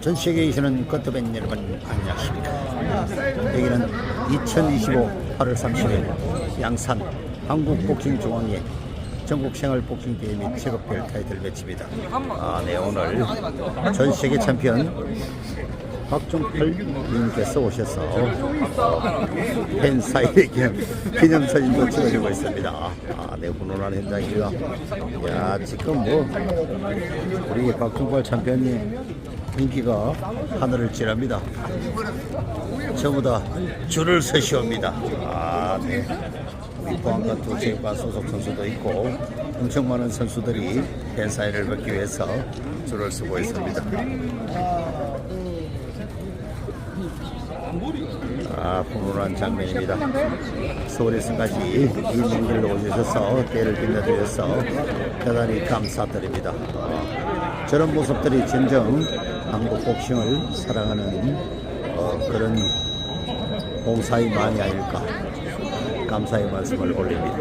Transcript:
전 세계에 계시는 꽃도벤 여러분 안녕하십니까? 여기는 2025 8월 30일 양산 한국복싱중앙회 전국생활복싱대회 및 체급별 타이틀 매치입니다. 아, 네 오늘 전 세계 챔피언 박종철 님께서 오셔서 어, 팬 사인회 기념, 기념사진도 찍어주고 있습니다. 아, 네 훈훈한 현장이고요. 야 지금 뭐 우리 박종철 챔피언님 인기가 하늘을 찌릅니다. 전부 다 줄을 서시옵니다. 아, 네. 우리 포항가투 체육관 소속 선수도 있고 엄청 많은 선수들이 팬사인을 받기 위해서 줄을 서고 있습니다. 아, 훈훈한 장면입니다. 서울에서까지 이 먼길로 오셔서 때를 빛내주셔서 대단히 감사드립니다. 아, 저런 모습들이 진정 한국 복싱을 사랑하는 어, 그런 봉사의만이 아닐까 감사의 말씀을 올립니다.